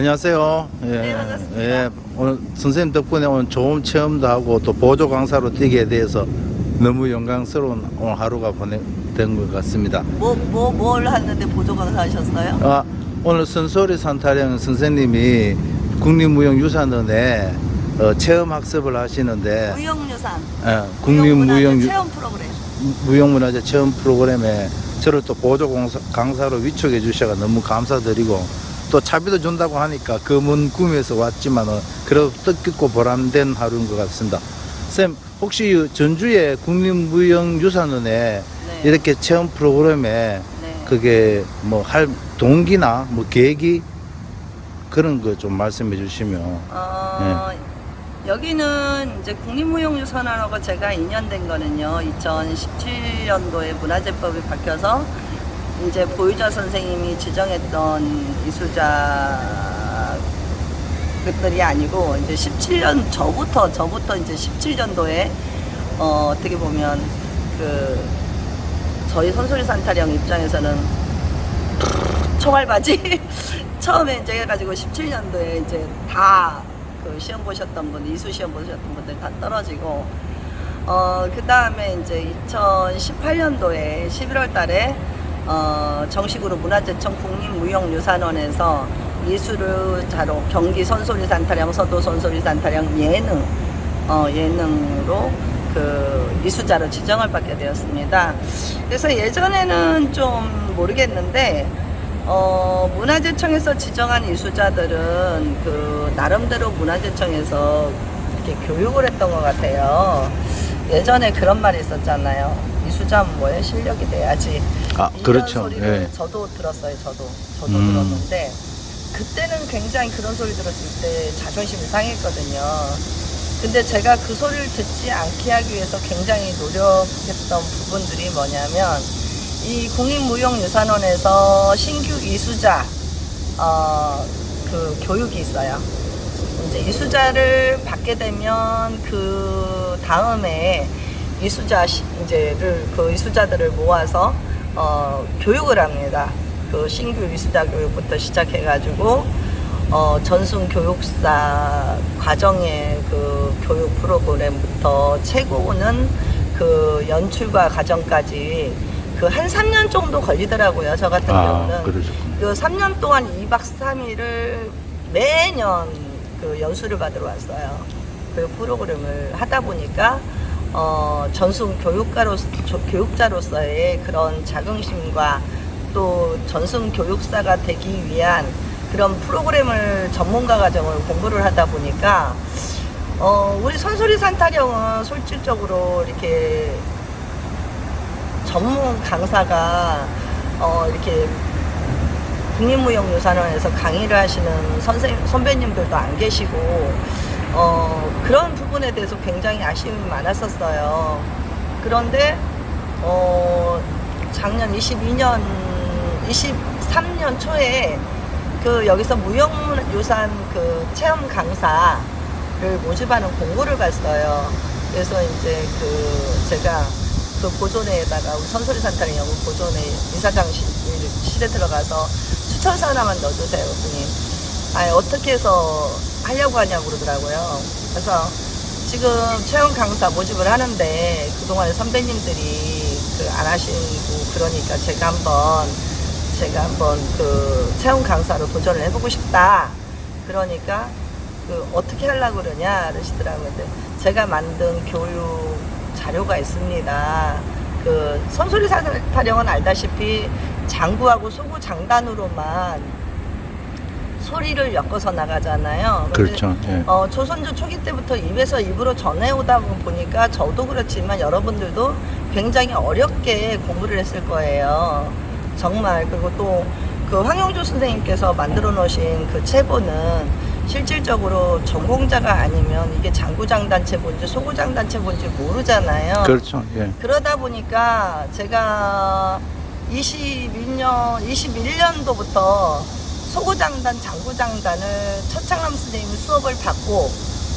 안녕하세요. 예, 네, 반갑습니다. 예, 오늘 선생님 덕분에 오늘 좋은 체험도 하고 또 보조 강사로 뛰게 돼서 너무 영광스러운 오늘 하루가 보내된 것 같습니다. 뭐, 뭐, 뭘 하는데 보조 강사 하셨어요? 아, 오늘 선소리 산타령 선생님이 국립무형유산원에 어, 체험 학습을 하시는데 무형유산. 예, 국립무형 체험 프로그램. 무형문화재 체험 프로그램에 저를 또 보조 강사로 위촉해 주셔가 너무 감사드리고 또 차비도 준다고 하니까 그 먼 꿈에서 왔지만은 그래도 뜻깊고 보람된 하루인 것 같습니다. 쌤 혹시 이 전주에 국립무형유산원에 네. 이렇게 체험 프로그램에 네. 그게 뭐 할 동기나 뭐 계획이 그런 거 좀 말씀해 주시면 어, 여기는 이제 국립무형유산하고 제가 인연된 거는요. 2017년도에 문화재법이 바뀌어서 이제 보유자 선생님이 지정했던 이수자 그들이 아니고 이제 17년 저부터 저부터 이제 17년도에 어, 어떻게 보면 그 저희 선소리 산타령 입장에서는 총알바지 처음에 이제 해가지고 17년도에 이제 다 그 시험 보셨던 분 이수 시험 보셨던 분들 다 떨어지고 어그 다음에 이제 2018년도에 11월 달에 어 정식으로 문화재청 국립무형유산원에서 이수르자로 경기 선소리 산타령 서도 선소리 산타령 예능 어 예능으로 그 이수자로 지정을 받게 되었습니다. 그래서 예전에는 좀 모르겠는데 어, 문화재청에서 지정한 이수자들은 그 나름대로 문화재청에서 이렇게 교육을 했던 것 같아요. 예전에 그런 말이 있었잖아요. 이수자는 뭐에 실력이 돼야지. 아 이런 그렇죠. 소리를 예. 저도 들었어요. 저도 저도 음. 들었는데 그때는 굉장히 그런 소리 들었을 때 자존심이 상했거든요. 근데 제가 그 소리를 듣지 않게 하기 위해서 굉장히 노력했던 부분들이 뭐냐면 이 국립무형유산원에서 신규 이수자 어, 그 교육이 있어요. 이제 이수자를 받게 되면 그 다음에 이수자 시- 이제를 그 이수자들을 모아서 어, 교육을 합니다. 그 신규 이수자 교육부터 시작해가지고 어, 전순 교육사 과정의 그 교육 프로그램부터 최고는 그 연출과 과정까지 그 한 3년 정도 걸리더라고요. 저 같은 아 경우는. 그러셨군요. 그 3년 동안 2박 3일을 매년 그 연수를 받으러 왔어요. 그 프로그램을 하다 보니까 어, 전순 교육가로 교육자로서의 그런 자긍심과 또 전순 교육사가 되기 위한 그런 프로그램을 전문가 과정을 공부를 하다 보니까 어, 우리 선소리 산타령은 솔직적으로 이렇게 전문 강사가 어, 이렇게 국립무형유산원에서 강의를 하시는 선생 선배님들도 안 계시고 어, 그런 부분에 대해서 굉장히 아쉬움이 많았었어요. 그런데 어, 작년 22년 23년 초에 그 여기서 무형유산 그 체험 강사를 모집하는 공고를 봤어요. 그래서 이제 그 제가 그 보존회에다가 우리 선소리 산타는 영국 보존회 이사장실에 들어가서 추천서 하나만 넣어주세요, 그랬더니 아니 어떻게 해서 하려고 하냐고 그러더라고요. 그래서 지금 체험 강사 모집을 하는데 그동안에 선배님들이 그 안 하시고 그러니까 제가 한번 제가 한번 그 체험 강사로 도전을 해보고 싶다. 그러니까 그 어떻게 하려고 그러냐 그러시더라고요. 제가 만든 교육 자료가 있습니다. 그 선소리 사타령은 알다시피 장구하고 소구 장단으로만 소리를 엮어서 나가잖아요. 그렇죠. 예. 어, 조선조 초기 때부터 입에서 입으로 전해오다 보니까 저도 그렇지만 여러분들도 굉장히 어렵게 공부를 했을 거예요. 정말. 그리고 또 그 황영주 선생님께서 만들어 놓으신 그 체보는 실질적으로 전공자가 아니면 이게 장구장단체 뭔지 소구장단체 뭔지 모르잖아요. 그렇죠. 예. 그러다 보니까 제가 21년, 21년도부터 소구장단, 장구장단을 첫창남 선생님이 수업을 받고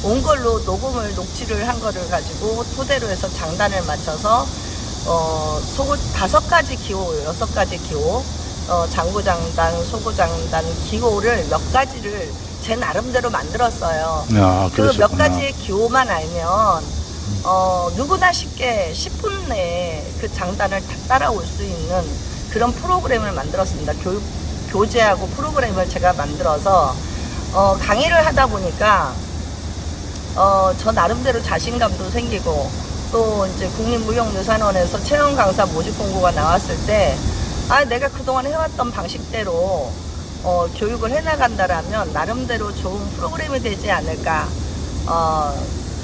온 걸로 녹음을, 녹취를 한 거를 가지고 토대로 해서 장단을 맞춰서 어, 소구 다섯 가지 기호, 여섯 가지 기호, 어, 장구장단, 소구장단 기호를 몇 가지를 제 나름대로 만들었어요. 야, 그 몇. 가지의 기호만 알면 어, 누구나 쉽게 10분 내에 그 장단을 다 따라올 수 있는 그런 프로그램을 만들었습니다. 교육 교재하고 프로그램을 제가 만들어서 어, 강의를 하다 보니까 어, 저 나름대로 자신감도 생기고 또 이제 국립무용유산원에서 체험 강사 모집 공고가 나왔을 때 아, 내가 그동안 해왔던 방식대로 어, 교육을 해나간다라면 나름대로 좋은 프로그램이 되지 않을까. 어,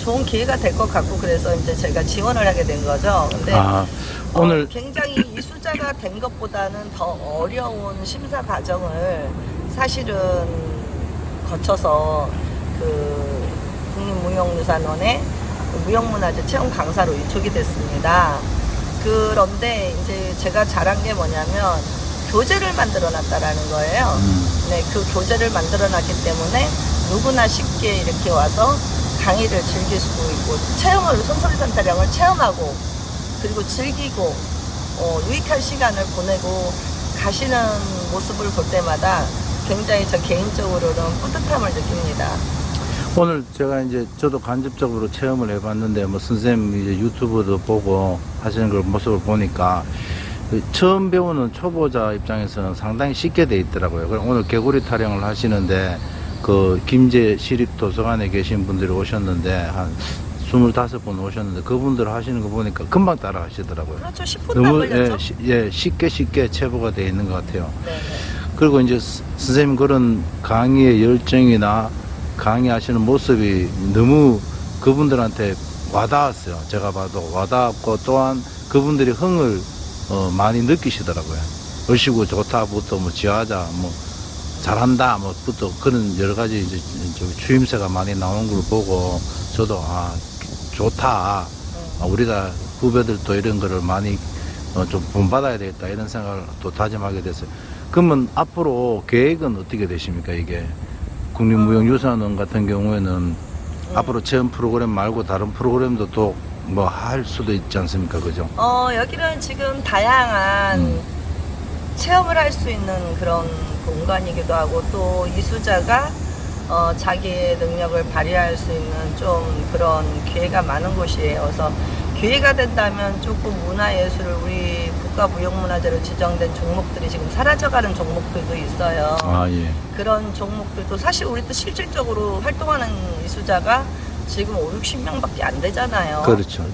좋은 기회가 될 것 같고 그래서 이제 제가 지원을 하게 된 거죠. 근데 아, 어, 오늘 굉장히 이수자가 된 것보다는 더 어려운 심사 과정을 사실은 거쳐서 그 국립무용유산원의 무형문화재 체험 강사로 위촉이 됐습니다. 그런데 이제 제가 잘한 게 뭐냐면 교재를 만들어 놨다라는 거예요. 음, 네, 그 교재를 만들어 놨기 때문에 누구나 쉽게 이렇게 와서 강의를 즐길 수 있고 체험을 손소리 산 타령을 체험하고 그리고 즐기고 어, 유익한 시간을 보내고 가시는 모습을 볼 때마다 굉장히 저 개인적으로는 뿌듯함을 느낍니다. 오늘 제가 이제 저도 간접적으로 체험을 해봤는데 뭐 선생님 이제 유튜브도 보고 하시는 걸 모습을 보니까 그 처음 배우는 초보자 입장에서는 상당히 쉽게 돼 있더라고요. 그럼 오늘 개구리 타령을 하시는데 그 김제 시립 도서관에 계신 분들이 오셨는데 한 25분 오셨는데 그분들 하시는 거 보니까 금방 따라 하시더라고요. 그렇죠. 10분도 안 너무 걸렸죠? 예, 시- 예, 쉽게 쉽게 체보가 돼 있는 것 같아요. 네, 네. 그리고 이제 스- 선생님 그런 강의의 열정이나 강의하시는 모습이 너무 그분들한테 와닿았어요. 제가 봐도 와닿았고 또한 그분들이 흥을 어, 많이 느끼시더라고요. 얼씨구 좋다부터 뭐 지하자 뭐 잘한다 뭐부터 그런 여러 가지 이제 저 추임새가 많이 나오는 걸 보고 저도 아 좋다 네. 아, 우리가 후배들도 이런 거를 많이 어, 좀 본받아야 되겠다 이런 생각을 또 다짐하게 됐어요. 그러면 앞으로 계획은 어떻게 되십니까 이게 국립무용유산원 같은 경우에는 음. 앞으로 체험 프로그램 말고 다른 프로그램도 또 뭐 할 수도 있지 않습니까 그죠? 어, 여기는 지금 다양한 음. 체험을 할 수 있는 그런 공간이기도 하고 또 이수자가 어, 자기의 능력을 발휘할 수 있는 좀 그런 기회가 많은 곳이에요. 그래서 기회가 된다면 조금 문화예술을 우리 국가무형문화재로 지정된 종목들이 지금 사라져가는 종목들도 있어요. 아 예. 그런 종목들도 사실 우리도 실질적으로 활동하는 이수자가 지금 5, 60명밖에 안 되잖아요. 그렇죠,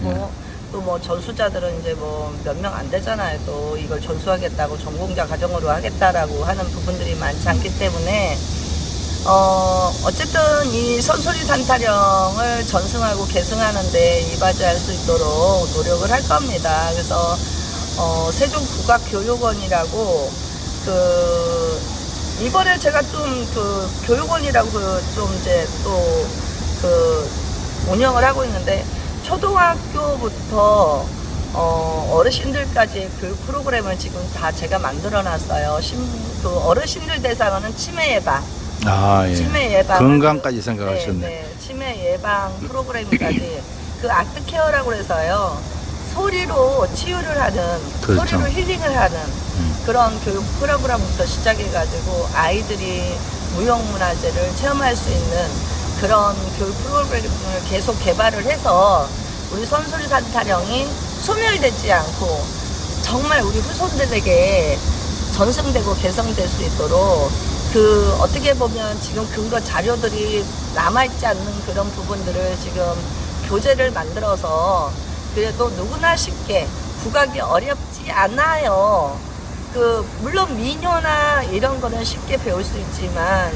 또뭐 전수자들은 이제 뭐 몇 명 안 되잖아요. 또 이걸 전수하겠다고 전공자 과정으로 하겠다라고 하는 부분들이 많지 않기 때문에 어 어쨌든 이 선소리 산타령을 전승하고 계승하는데 이바지할 수 있도록 노력을 할 겁니다. 그래서 어 세종국악교육원이라고 그 이번에 제가 좀 그 교육원이라고 그 좀 이제 또 그 운영을 하고 있는데 초등학교부터 어, 어르신들까지 교육 프로그램을 지금 다 제가 만들어 놨어요. 심, 그 어르신들 대상은 치매 예방, 아 예. 치매 예방 건강까지 생각하셨네. 네, 네. 치매 예방 프로그램까지 그 아트 케어라고 해서요. 소리로 치유를 하는, 그렇죠. 소리로 힐링을 하는 음. 그런 교육 프로그램부터 시작해가지고 아이들이 무형문화재를 체험할 수 있는 그런 교육 프로그램을 계속 개발을 해서 우리 선수리 산타령이 소멸되지 않고 정말 우리 후손들에게 전승되고 개성될 수 있도록 그 어떻게 보면 지금 근거 자료들이 남아있지 않는 그런 부분들을 지금 교재를 만들어서 그래도 누구나 쉽게 국악이 어렵지 않아요. 그 물론 민요나 이런 거는 쉽게 배울 수 있지만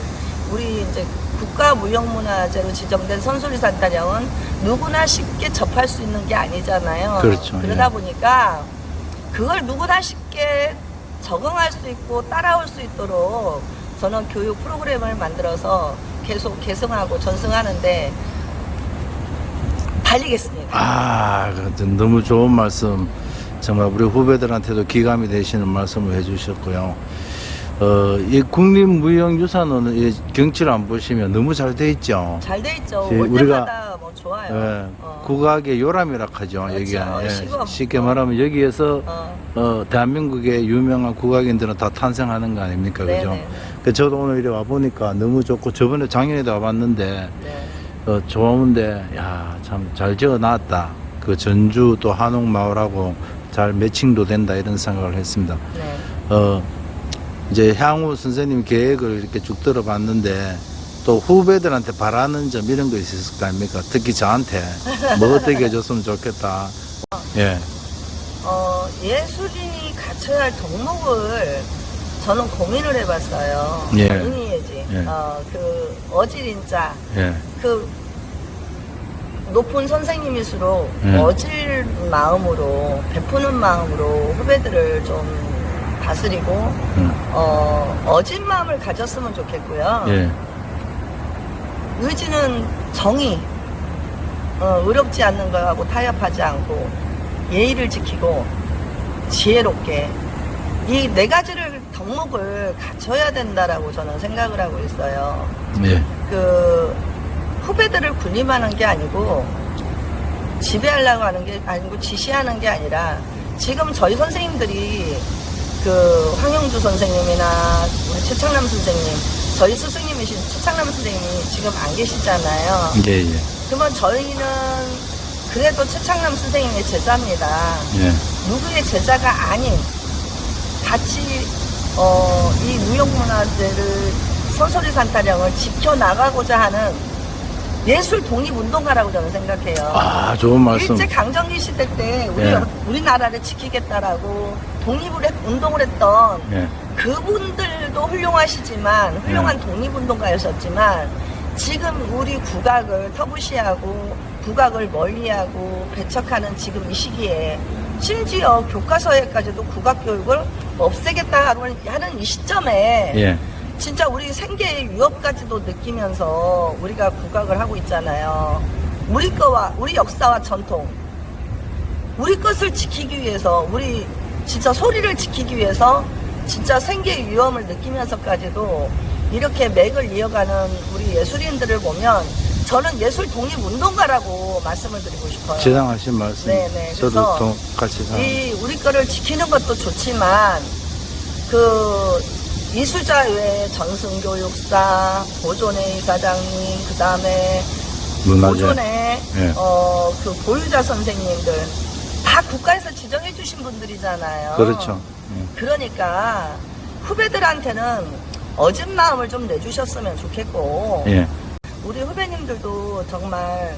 우리 이제 국가무형문화재로 지정된 선소리 산타령은 누구나 쉽게 접할 수 있는 게 아니잖아요. 그렇죠, 그러다 예. 보니까 그걸 누구나 쉽게 적응할 수 있고 따라올 수 있도록 저는 교육 프로그램을 만들어서 계속 계승하고 전승하는데 달리겠습니다. 아, 그 너무 좋은 말씀. 정말 우리 후배들한테도 기감이 되시는 말씀을 해주셨고요. 어, 이 국립무형유산은 이 경치를 안 보시면 너무 잘 돼 있죠. 잘 돼 있죠. 예, 올 우리가- 뭐 좋아요. 예, 어. 국악의 요람이라 하죠. 그렇죠. 여기가 예. 쉽게 말하면 여기에서 어. 어, 대한민국의 유명한 국악인들은 다 탄생하는 거 아닙니까, 그죠? 네네. 그 저도 오늘 이래 와 보니까 너무 좋고 저번에 작년에도 와봤는데 네. 어, 좋은데 야 참 잘 지어 놨다. 그 전주 또 한옥 마을하고 잘 매칭도 된다 이런 생각을 했습니다. 네. 어 이제 향후 선생님 계획을 이렇게 쭉 들어봤는데 또 후배들한테 바라는 점 이런 거 있을 거 아닙니까? 특히 저한테 뭐 어떻게 해줬으면 좋겠다. 예, 어, 예술인이 갖춰야 할 덕목을 저는 고민을 해봤어요. 예. 본인이지. 예. 어, 그 어질인자, 예, 그 높은 선생님일수록 예. 어질 마음으로 베푸는 마음으로 후배들을 좀 다스리고 음, 어, 어진 마음을 가졌으면 좋겠고요. 예, 의지는 정의, 어, 의롭지 않는 거하고 타협하지 않고 예의를 지키고 지혜롭게 이 네 가지를 덕목을 갖춰야 된다라고 저는 생각을 하고 있어요. 예, 그 후배들을 군림하는 게 아니고 지배하려고 하는 게 아니고 지시하는 게 아니라 지금 저희 선생님들이 그 황영주 선생님이나 우리 최창남 선생님 저희 스승님이신 최창남 선생님이 지금 안 계시잖아요. 예, 예, 그러면 저희는 그래도 최창남 선생님의 제자입니다. 예, 누구의 제자가 아닌 같이 어, 이 무형문화재를 서소리 산타령을 지켜나가고자 하는 예술 독립운동가라고 저는 생각해요. 아 좋은 말씀. 일제 강점기 시대 때 우리 예. 우리나라를 지키겠다라고 독립을 했, 운동을 했던 예, 그분들도 훌륭하시지만 훌륭한 독립운동가였었지만 지금 우리 국악을 터부시하고 국악을 멀리하고 배척하는 지금 이 시기에 심지어 교과서에까지도 국악 교육을 없애겠다 하는 이 시점에 예, 진짜 우리 생계의 위협까지도 느끼면서 우리가 국악을 하고 있잖아요. 우리 거와 우리 역사와 전통, 우리 것을 지키기 위해서 우리 진짜 소리를 지키기 위해서 진짜 생계의 위험을 느끼면서까지도 이렇게 맥을 이어가는 우리 예술인들을 보면 저는 예술 독립 운동가라고 말씀을 드리고 싶어요. 지당하신 말씀. 네, 네. 저도 동, 같이 상. 이 우리 거를 지키는 것도 좋지만 그 이수자 외에 전승교육사, 보존회 이사장님, 그 다음에 문화재. 보존회 예. 어, 그 보유자 선생님들 다 국가에서 지정해 주신 분들이잖아요. 그렇죠. 예. 그러니까 후배들한테는 어진 마음을 좀 내주셨으면 좋겠고 예. 우리 후배님들도 정말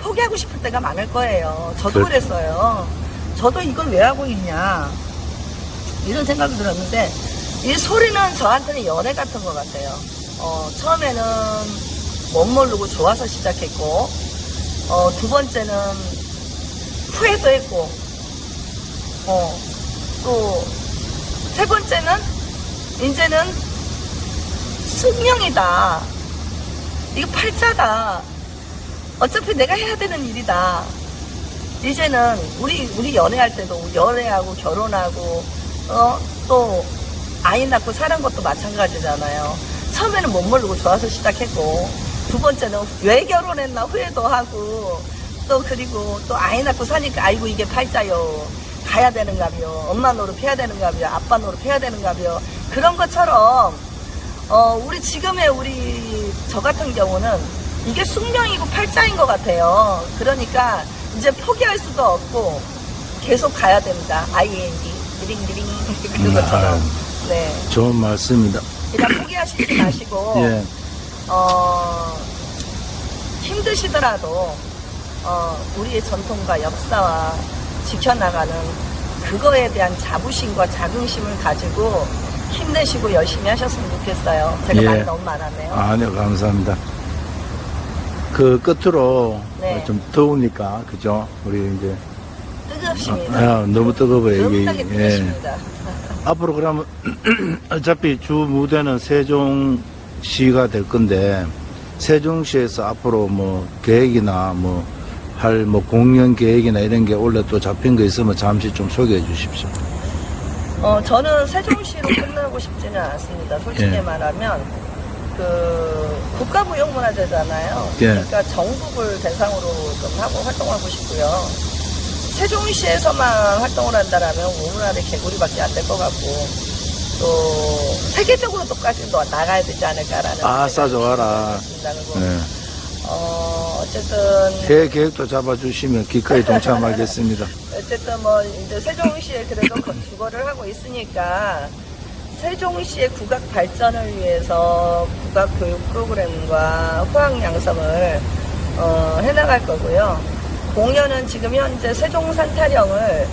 포기하고 싶을 때가 많을 거예요. 저도 그렇죠. 그랬어요 저도 이걸 왜 하고 있냐 이런 생각이 들었는데 이 소리는 저한테는 연애 같은 것 같아요. 어, 처음에는 못 모르고 좋아서 시작했고 어, 두 번째는 후회도 했고 어, 또 세 번째는 이제는 숙명이다. 이거 팔자다. 어차피 내가 해야 되는 일이다. 이제는 우리 우리 연애할 때도 연애하고 결혼하고 어 또 아이 낳고 사는 것도 마찬가지잖아요. 처음에는 못 모르고 좋아서 시작했고 두 번째는 왜 결혼했나 후회도 하고 또 그리고 또 아이 낳고 사니까 아이고 이게 팔자요. 가야 되는가며 엄마 노릇 해야 되는가며 아빠 노릇 해야 되는가며 그런 것처럼 어, 우리 지금의 우리 저 같은 경우는 이게 숙명이고 팔자인 것 같아요. 그러니까 이제 포기할 수도 없고 계속 가야 됩니다. ING 드링드링 그런 음, 것처럼. 네. 좋은 말씀입니다. 그냥 포기하시지 마시고 예. 어, 힘드시더라도 어, 우리의 전통과 역사와 지켜나가는 그거에 대한 자부심과 자긍심을 가지고 힘내시고 열심히 하셨으면 좋겠어요. 제가 예. 말이 너무 많았네요. 아니요, 감사합니다. 그 끝으로 네. 좀 더우니까, 그죠? 우리 이제, 뜨겁습니다. 아, 너무 뜨거워요, 이게. 너무나게 예. 뜨겁습니다. 앞으로 그러면, 어차피 주 무대는 세종시가 될 건데, 세종시에서 앞으로 뭐 계획이나 뭐, 할 뭐 공연 계획이나 이런 게 원래 또 잡힌 거 있으면 잠시 좀 소개해 주십시오. 어, 저는 세종시로 끝나고 싶지는 않습니다. 솔직히 예. 말하면, 그, 국가무형문화재잖아요. 예. 그러니까 전국을 대상으로 좀 하고 활동하고 싶고요. 세종시에서만 활동을 한다라면 오문화재 개구리밖에 안 될 것 같고, 또, 세계적으로도까지 또 나가야 되지 않을까라는. 아, 싸져와라. 네. 어, 어쨌든. 해 계획도 잡아주시면 기꺼이 동참하겠습니다. 어쨌든 뭐 이제 세종시에 그래도 거- 주거를 하고 있으니까 세종시의 국악 발전을 위해서 국악 교육 프로그램과 호학 양성을 어, 해나갈 거고요. 공연은 지금 현재 세종산 타령을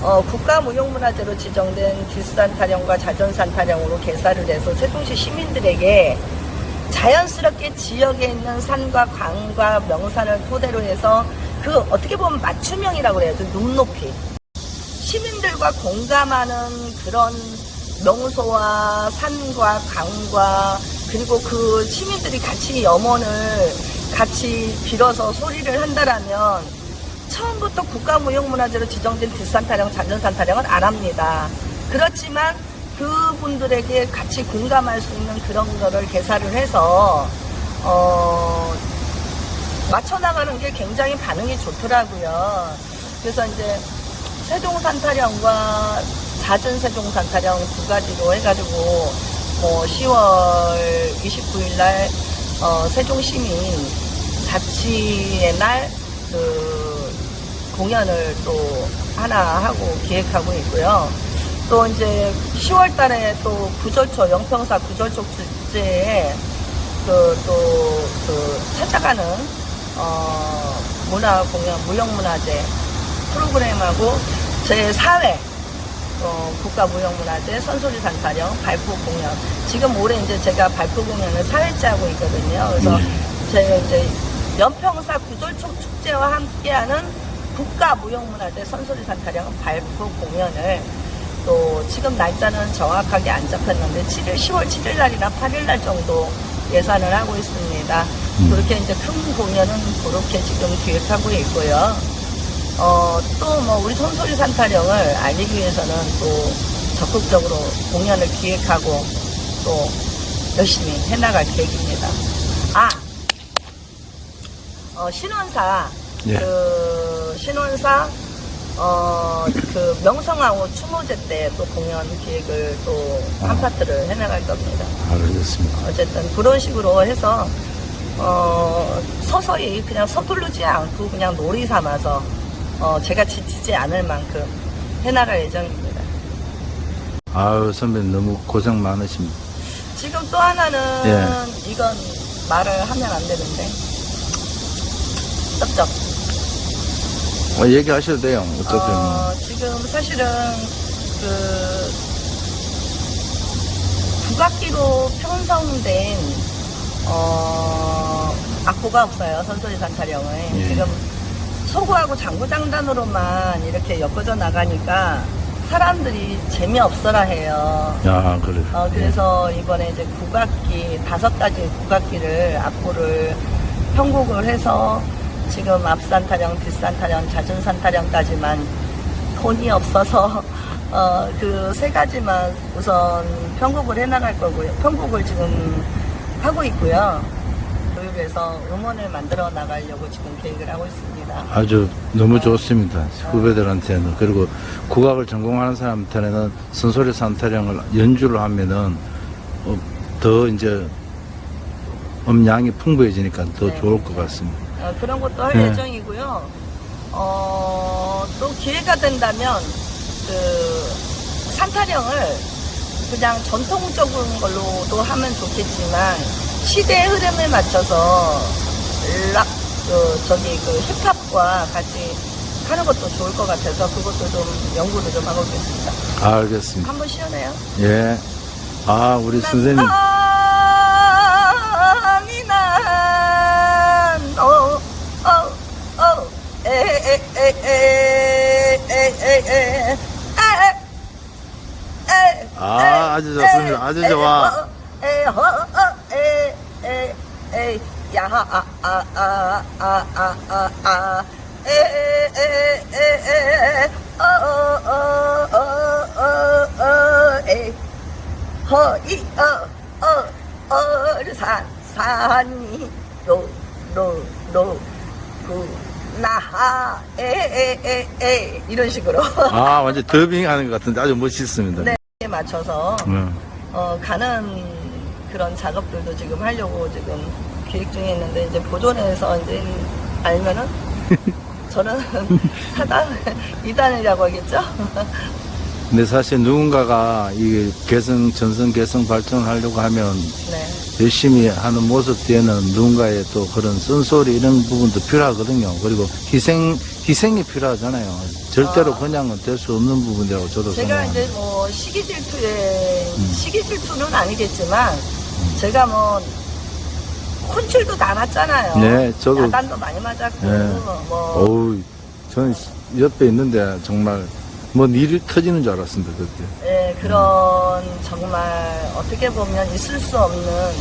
어, 국가무형문화재로 지정된 뒷산 타령과 자전산 타령으로 개사를 해서 세종시 시민들에게 자연스럽게 지역에 있는 산과 강과 명산을 토대로 해서 그 어떻게 보면 맞춤형이라고 그래야죠 눈높이 시민들과 공감하는 그런 명소와 산과 강과 그리고 그 시민들이 같이 염원을 같이 빌어서 소리를 한다라면 처음부터 국가무형문화재로 지정된 뒷산 타령, 잔전산 타령은 안 합니다. 그렇지만 그분들에게 같이 공감할 수 있는 그런 거를 개사를 해서 어, 맞춰나가는 게 굉장히 반응이 좋더라고요. 그래서 이제 세종산 타령과 잦은 세종산 타령 두 가지로 해가지고 뭐 10월 29일 날 어, 세종시민 자치의 날 그 공연을 또 하나 하고 기획하고 있고요. 또 이제 10월 달에 또 구절초, 영평사 구절초 축제에 그 또 그 찾아가는 어 문화 공연 무형문화재 프로그램하고 제 4회 어, 국가무형문화재 선소리 산타령 발표 공연 지금 올해 이제 제가 발표 공연을 4회째 하고 있거든요. 그래서 제가 이제 연평사 구절초 축제와 함께하는 국가무형문화재 선소리 산타령 발표 공연을 또 지금 날짜는 정확하게 안 잡혔는데 7일, 10월 7일 날이나 8일 날 정도 예산을 하고 있습니다. 음. 그렇게 이제 큰 공연은 그렇게 지금 기획하고 있고요. 어, 또 뭐 우리 손소리 산타령을 알리기 위해서는 또 적극적으로 공연을 기획하고 또 열심히 해나갈 계획입니다. 아, 어, 신원사, 예. 그, 신원사, 어, 그 명성황후 추모제 때 또 공연 기획을 또한 아. 파트를 해나갈 겁니다. 알겠습니다. 어쨌든 그런 식으로 해서 어, 서서히 그냥 서두르지 않고 그냥 놀이 삼아서 어, 제가 지치지 않을 만큼 해나갈 예정입니다. 아유, 선배님 너무 고생 많으십니다. 지금 또 하나는 예. 이건 말을 하면 안 되는데 쩝쩝. 어, 얘기하셔도 돼요. 어차피. 뭐. 어, 지금 사실은 그 국악기로 편성된 어, 악보가 없어요. 선소리 산타령은 예. 지금 소구하고 장구장단으로만 이렇게 엮어져 나가니까 사람들이 재미없어라 해요. 야, 그래. 어, 그래서 이번에 이제 국악기, 다섯 가지 국악기를, 악보를 편곡을 해서 지금 앞산 타령, 뒷산 타령, 자준산 타령까지만 돈이 없어서, 어, 그 세 가지만 우선 편곡을 해 나갈 거고요. 편곡을 지금 하고 있고요. 교육에서 음원을 만들어 나가려고 지금 계획을 하고 있습니다. 아주 너무 좋습니다. 후배들한테는. 그리고 국악을 전공하는 사람한테는 선소리 산타령을 연주를 하면은 어, 더 이제 음량이 풍부해지니까 더 네. 좋을 것 같습니다. 어, 그런 것도 할 네. 예정이고요. 어, 또 기회가 된다면 그 산타령을 그냥 전통적인 걸로도 하면 좋겠지만 시대의 흐름에 맞춰서 락, 그 저기 그 힙합과 같이 하는 것도 좋을 것 같아서 그것도 좀 연구를 좀 하고 있겠습니다. 알겠습니다. 한번 시연해요. 예. 아, 우리 선생님. 아니 난 어, 어, 어, 에, 에, 에, 에, 에, 에, 에, 아, 아주 좋습니다. 아주 좋아. 에, 허, 어, 에, 에, 에, 야, 아, 아, 아, 아, 아, 아, 아, 에, 에, 에, 에, 에, 어, 어, 어, 어, 어, 어, 에, 허, 이, 어, 어, 어, 산, 산이, 요, 로로 구 나하 에에에에 이런 식으로 아, 완전 더빙 하는 것 같은데 아주 멋있습니다. 네 맞춰서 음. 어, 가는 그런 작업들도 지금 하려고 지금 계획 중에 있는데 이제 보존해서 이제 알면은 저는 사단 이단이라고 하겠죠? 근데 사실 누군가가 이 개성, 전선 개성 발전하려고 하면 네. 열심히 하는 모습 뒤에는 누군가의 또 그런 쓴소리 이런 부분도 필요하거든요. 그리고 희생, 희생이 필요하잖아요. 절대로 아. 그냥은 될 수 없는 부분이라고 저도 제가 생각합니다. 이제 뭐 시기 질투에 음. 시기 질투는 아니겠지만 제가 뭐 혼쭐도 남았잖아요. 네, 저도- 야단도 많이 맞았고 네. 뭐 어우, 저는 옆에 있는데 정말 뭐 일이 터지는 줄 알았습니다, 그때. 예, 그런 정말 어떻게 보면 있을 수 없는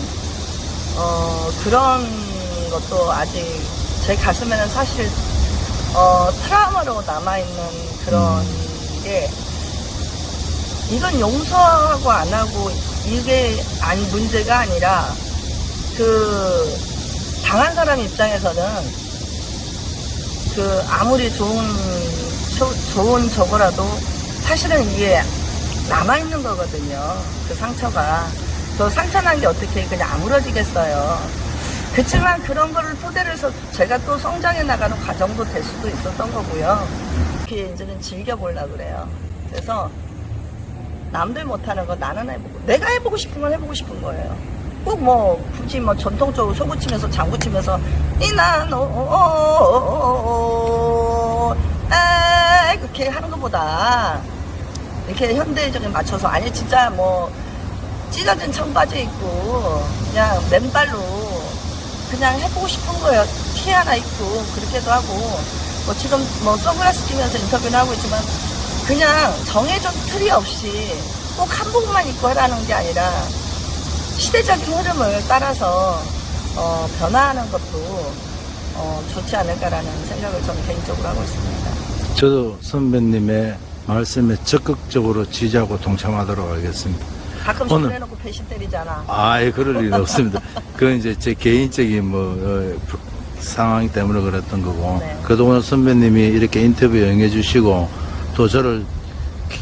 어, 그런 것도 아직 제 가슴에는 사실 어, 트라우마로 남아있는 그런 게 이건 용서하고 안 하고 이게 아니 문제가 아니라 그 당한 사람 입장에서는 그 아무리 좋은 조- 좋은 저거라도 사실은 이게 남아 있는 거거든요. 그 상처가 그 상처난 게 어떻게 그냥 아무러지겠어요. 그렇지만 그런 거를 토대로 해서 제가 또 성장해 나가는 과정도 될 수도 있었던 거고요. 그게 이제는 즐겨보려고 그래요. 그래서 남들 못하는 거 나는 해보고 내가 해보고 싶은 건 해보고 싶은 거예요. 꼭 뭐 굳이 뭐 전통적으로 소구 치면서 장구 치면서 이난 오오오오오 에 그렇게 하는 것보다 이렇게 현대적인 맞춰서 아니 진짜 뭐 찢어진 청바지 입고 그냥 맨발로 그냥 해보고 싶은 거예요. 티 하나 입고 그렇게도 하고 뭐 지금 뭐 선글라스 끼면서 인터뷰는 하고 있지만 그냥 정해진 틀이 없이 꼭 한복만 입고 하라는 게 아니라 시대적인 흐름을 따라서 어, 변화하는 것도 어, 좋지 않을까라는 생각을 저는 개인적으로 하고 있습니다. 저도 선배님의 말씀에 적극적으로 지지하고 동참하도록 하겠습니다. 가끔 오늘- 손해놓고 배신 때리잖아. 아예 그럴 일은 없습니다. 그건 이제 제 개인적인 뭐 어, 상황 때문에 그랬던 거고 네. 오늘 선배님이 이렇게 인터뷰 응해 주시고 또 저를 기-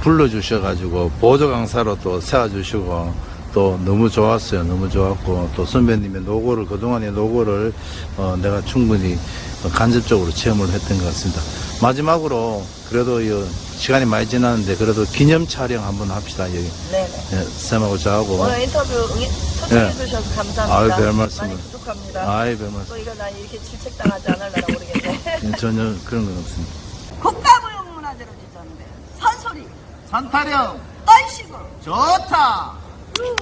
불러주셔가지고 보조 강사로 또 세워주시고 또 너무 좋았어요. 너무 좋았고 또 선배님의 노고를 그동안의 노고를 어, 내가 충분히 어, 간접적으로 체험을 했던 것 같습니다. 마지막으로 그래도 이 시간이 많이 지났는데 그래도 기념 촬영 한번 합시다. 여기 네네. 예, 쌤하고 저하고 오늘 인터뷰 응해, 초청해 네. 주셔서 감사합니다. 아유, 별 말씀을. 많이 부족합니다. 아이 별말 또 이거 나 이렇게 질책당하지 않을려나 모르겠네. 전혀 그런 건 없습니다. 국가무형문화재로 지정된 산소리 산타령 얼씨구 좋다. 음.